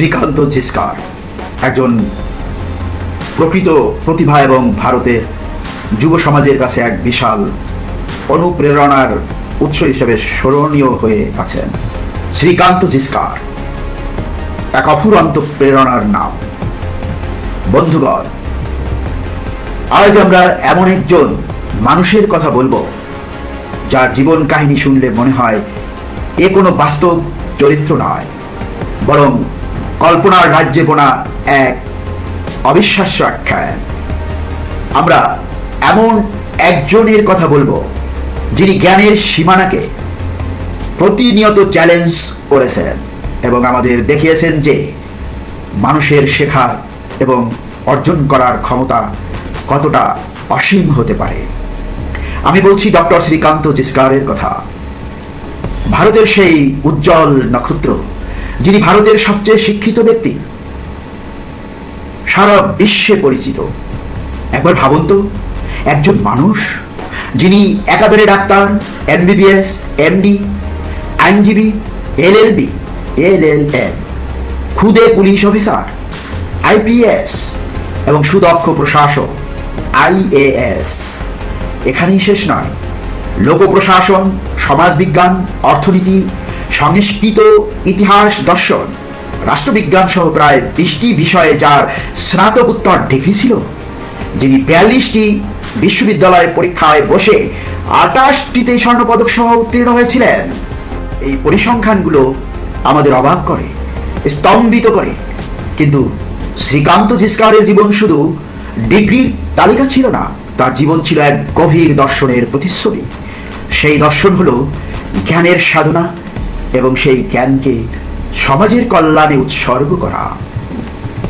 শ্রীকান্ত জিস্কার, একজন প্রকৃত প্রতিভা এবং ভারতের যুব সমাজের কাছে এক বিশাল অনুপ্রেরণার উৎস হিসেবে স্মরণীয় হয়ে আছেন শ্রীকান্ত জিস্কার। এক অফুরন্ত প্রেরণার নাম। বন্ধুগণ, আজ আমরা এমন একজন মানুষের কথা বলব, যার জীবন কাহিনী শুনলে মনে হয় এ কোনো বাস্তব চরিত্র নয়, বরং কল্পনার রাজ্যে বোনা এক অবিশ্বাস্য আখ্যান আমরা এমন একজনের কথা বলব, যিনি জ্ঞানের সীমানাকে প্রতিনিয়ত চ্যালেঞ্জ করেছেন এবং আমাদের দেখিয়েছেন যে মানুষের শেখার এবং অর্জন করার ক্ষমতা কতটা অসীম হতে পারে। আমি বলছি ডক্টর শ্রীকান্ত জিস্কারের কথা। ভারতের সেই উজ্জ্বল নক্ষত্র যিনি ভারতের সবচেয়ে শিক্ষিত ব্যক্তি, সারা বিশ্বে পরিচিত। একবার ভাবুন তো, একজন মানুষ যিনি একাধারে ডাক্তার এমবিবিএস এমডি আইনজীবী এলএলবি এলএলএম খুদে পুলিশ অফিসার আইপিএস এবং সুদক্ষ প্রশাসক আইএএস এখানেই শেষ নয়। লোক প্রশাসন সমাজবিজ্ঞান, অর্থনীতি সংস্কৃত ইতিহাস দর্শন। রাষ্ট্রবিজ্ঞান সহ প্রায় বিশটি বিষয়ে যার স্নাতকোত্তর ডিগ্রি ছিল, যিনি বিয়াল্লিশটি বিশ্ববিদ্যালয় পরীক্ষায় বসে আটাশটিতে স্বর্ণপদক সহ উত্তীর্ণ হয়েছিলেন। এই পরিসংখ্যানগুলো আমাদের অবাক করে, স্তম্ভিত করে। কিন্তু শ্রীকান্ত জিস্কারের জীবন শুধু ডিগ্রির তালিকা ছিল না, তার জীবন ছিল এক গভীর দর্শনের প্রতিচ্ছবি। সেই দর্শন হলো জ্ঞানের সাধনা এবং সেই জ্ঞানকে সমাজের কল্যাণে উৎসর্গ করা।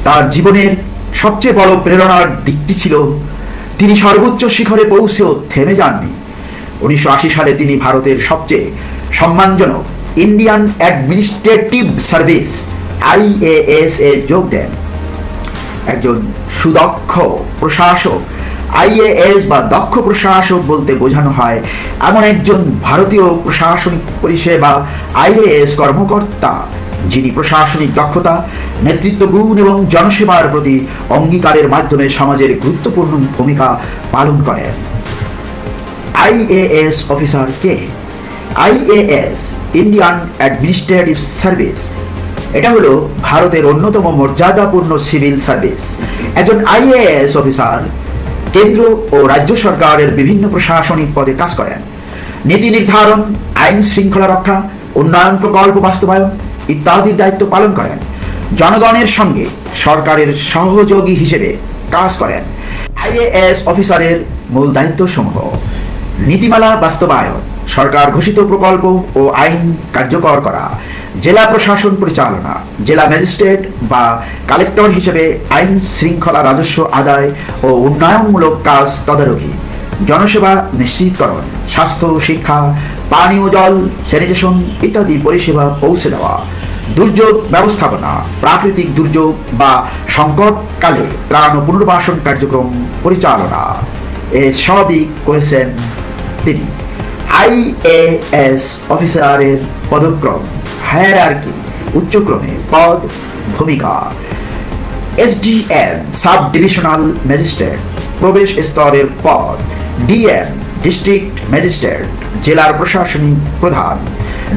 তার জীবনের সবচেয়ে বড় প্রেরণার দিকটি ছিল, তিনি সর্বোচ্চ শিখরে পৌঁছেও থেমে যাননি। উনিশশো আশি সালে তিনি ভারতের সবচেয়ে সম্মানজনক ইন্ডিয়ান অ্যাডমিনিস্ট্রেটিভ সার্ভিস আইএএস এ যোগ দেন। একজন সুদক্ষ প্রশাসক আইএএস বা দক্ষ প্রশাসক বলতে বোঝানো হয়। এমন একজন ভারতীয় প্রশাসনিক পরিষেবা আইএএস কর্মকর্তা, যিনি প্রশাসনিক দক্ষতা, নেতৃত্ব গুণ এবং জনসেবার প্রতি অঙ্গীকারের মাধ্যমে সমাজের গুরুত্বপূর্ণ ভূমিকা পালন করেন। আইএএস অফিসার কে? IAS, Indian administrative service. এটা হলো ভারতের অন্যতম মর্যাদাপূর্ণ সিভিল সার্ভিস। একজন আইএএস অফিসার কেন্দ্র ও রাজ্য সরকারের বিভিন্ন প্রশাসনিক পদে কাজ করেন। নীতি নির্ধারণ, আইন শৃঙ্খলা রক্ষা, উন্নয়ন প্রকল্প বাস্তবায়ন ইত্যাদির দায়িত্ব পালন করেন। জনগণের সঙ্গে সরকারের সহযোগী হিসেবে কাজ করেন। আইএএস অফিসারের মূল দায়িত্ব সমূহ নীতিমালা বাস্তবায়ন, সরকার ঘোষিত প্রকল্প ও আইন কার্যকর করা। জেলা প্রশাসন পরিচালনা, জেলা ম্যাজিস্ট্রেট বা কালেক্টর হিসেবে আইন শৃঙ্খলা রাজস্ব আদায় ও উন্নয়নমূলক কাজ তদারকি, জনসেবা নিশ্চিতকরণ, স্বাস্থ্য, শিক্ষা, পানীয় জল, স্যানিটেশন ইত্যাদি পরিষেবা পৌঁছে দেওয়া, দুর্যোগ ব্যবস্থাপনা, প্রাকৃতিক দুর্যোগ বা সংকটকালে ত্রাণ ও পুনর্বাসন কার্যক্রম পরিচালনা। এ সবই করেছেন তিনি। আইএএস অফিসারের পদক্রম। হায়ারার্কি উচ্চক্রমে পদ, ভূমিকা। এসডিএম সাব ডিভিশনাল ম্যাজিস্ট্রেট প্রবেশ স্তরের পদ। ডিএম ডিস্ট্রিক্ট ম্যাজিস্ট্রেট জেলার প্রশাসনিক প্রধান।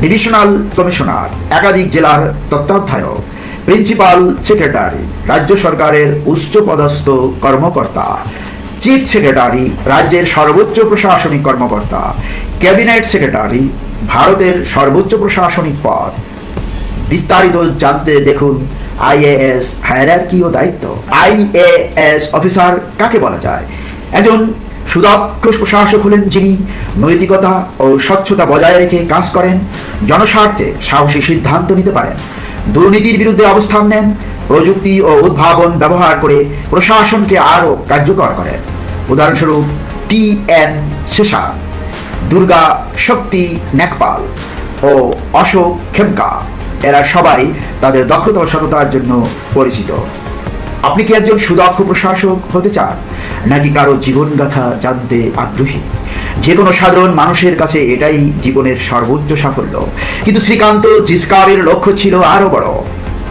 ডিভিশনাল কমিশনার একাধিক জেলার তত্ত্বাবধায়ক। প্রিন্সিপাল সেক্রেটারি রাজ্য সরকারের উচ্চপদস্থ কর্মকর্তা। চিফ সেক্রেটারি রাজ্যের সর্বোচ্চ প্রশাসনিক কর্মকর্তা। ক্যাবিনেট সেক্রেটারি ভারতের সর্বোচ্চ প্রশাসনিক পদ। বিস্তারিত জানতে দেখুন আইএএস হায়ারার্কি ও দায়িত্ব। আইএএস অফিসার কাকে বলা যায়? একজন সুদক্ষ প্রশাসক হলেন যিনি নৈতিকতা ও স্বচ্ছতা বজায় রেখে কাজ করেন, জনস্বার্থে সাহসী সিদ্ধান্ত নিতে পারেন, দুর্নীতির বিরুদ্ধে অবস্থান নেন, প্রযুক্তি ও উদ্ভাবন ব্যবহার করে প্রশাসনকে আরও কার্যকর করেন। উদাহরণস্বরূপ টি এন শেষা দুর্গা শক্তি নেকপাল ও অশোক খেমকা। এরা সবাই তাদের দক্ষতা ও সততার জন্য পরিচিত। আপনি কি একজন সুদক্ষ প্রশাসক হতে চান, নাকি কারও জীবনগাথা জানতে আগ্রহী? যে কোনো সাধারণ মানুষের কাছে এটাই জীবনের সর্বোচ্চ সাফল্য। কিন্তু শ্রীকান্ত জিস্কারের লক্ষ্য ছিল আরও বড়।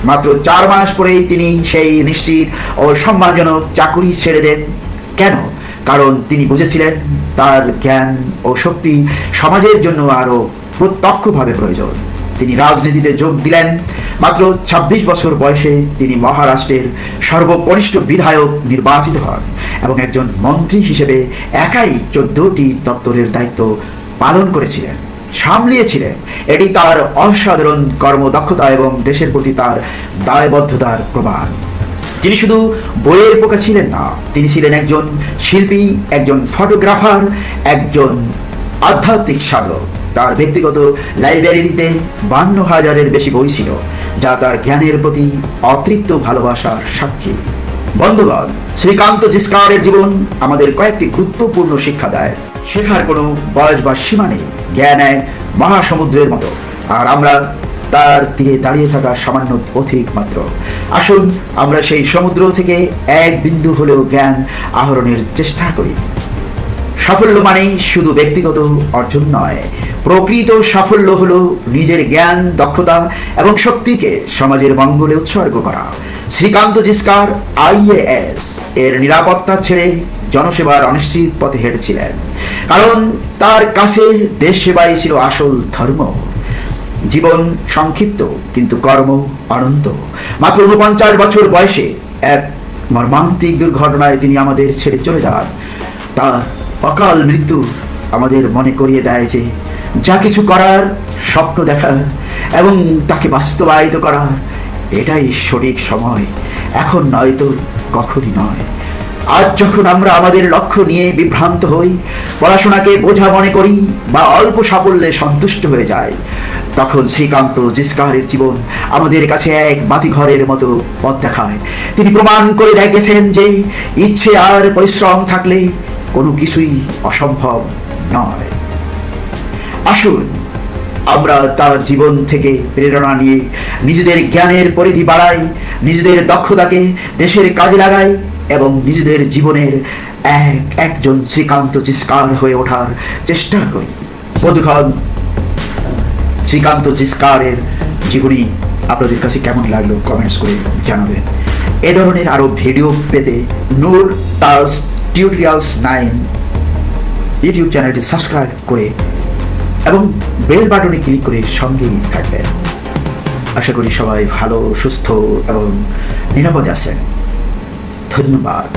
মাত্র চার মাস পরেই তিনি সেই নিশ্চিত ও সম্মানজনক চাকুরি ছেড়ে দেন। কেন? কারণ তিনি বুঝেছিলেন তার জ্ঞান ও শক্তি সমাজের জন্য আরও প্রত্যক্ষভাবে প্রয়োজন। তিনি রাজনীতিতে যোগ দিলেন। মাত্র ২৬ বছর বয়সে তিনি মহারাষ্ট্রের সর্বকনিষ্ঠ বিধায়ক নির্বাচিত হন এবং একজন মন্ত্রী হিসেবে একাই চোদ্দটি দপ্তরের দায়িত্ব পালন করেছিলেন, সামলিয়েছিলেন। এটি তার অসাধারণ কর্মদক্ষতা এবং দেশের প্রতি তার দায়বদ্ধতার প্রমাণ। তিনি শুধু বইয়ের পোকা ছিলেন না, তিনি ছিলেন একজন শিল্পী, একজন ফটোগ্রাফার একজন আধ্যাত্মিক সাধক। তার ব্যক্তিগত লাইব্রেরিতে বান্ন হাজারের বেশি বই ছিল, যা তার জ্ঞানের প্রতি অতৃপ্ত ভালোবাসার সাক্ষী। বন্ধুগণ, শ্রীকান্ত জিস্কারের জীবন আমাদের কয়েকটি গুরুত্বপূর্ণ শিক্ষা দেয়। শেখার কোনো বয়স বা সীমা নেই, জ্ঞান এক মহাসমুদ্রের মতো। আর আমরা তার তীরে দাঁড়িয়ে থাকা সামান্য পথিক মাত্র। আসুন, আমরা সেই সমুদ্র থেকে এক বিন্দু হলেও জ্ঞান আহরণের চেষ্টা করি। সাফল্য মানেই শুধু ব্যক্তিগত অর্জন নয়, প্রকৃত সাফল্য হলো নিজের জ্ঞান, দক্ষতা এবং শক্তিকে সমাজের মঙ্গলে উৎসর্গ করা। শ্রীকান্ত জিস্কার আইএএস এর নিরাপত্তা ছেড়ে জনসেবার অনিশ্চিত পথে হেঁটেছিলেন। কারণ তার কাছে দেশ সেবাই ছিল আসল ধর্ম। জীবন সংক্ষিপ্ত, কিন্তু কর্ম অনন্ত। মাত্র উনপঞ্চাশ বছর বয়সে এক মর্মান্তিক দুর্ঘটনায় তিনি আমাদের ছেড়ে চলে যান। তার অকাল মৃত্যু আমাদের মনে করিয়ে দেয় যে, যা কিছু করার স্বপ্ন দেখা এবং তাকে বাস্তবায়িত করার এটাই সঠিক সময়। এখন নয়তো কখনই নয়। আজ যখন আমরা আমাদের লক্ষ্য নিয়ে বিভ্রান্ত হই, পড়াশোনাকে বোঝা মনে করি বা অল্প সাফল্যে সন্তুষ্ট হয়ে যায় তখন শ্রীকান্ত জিস্কারের জীবন আমাদের কাছে এক বাতিঘরের মতো পথ দেখায়। তিনি প্রমাণ করে দেখেছেন যে ইচ্ছে আর পরিশ্রম থাকলে কোনো কিছুই অসম্ভব নয়। আসুন, আমরা তার জীবন থেকে প্রেরণা নিয়ে নিজেদের জ্ঞানের পরিধি বাড়াই, নিজেদের দক্ষতাকে দেশের কাজে লাগাই এবং নিজেদের জীবনের এক একজন শ্রীকান্ত চিস্কার হয়ে ওঠার চেষ্টা করি। বধুক্ষণ শ্রীকান্ত চিস্কারের জীবনী আপনাদের কাছে কেমন লাগল কমেন্টস করে জানাবেন। এ ধরনের আরও ভিডিও পেতে Noor Tas tutorials nine YouTube চ্যানেলটি সাবস্ক্রাইব করে এবং বেল বাটনে ক্লিক করে সঙ্গেই থাকবেন। আশা করি সবাই ভালো, সুস্থ এবং নিরাপদে আছেন। ধন্যবাদ।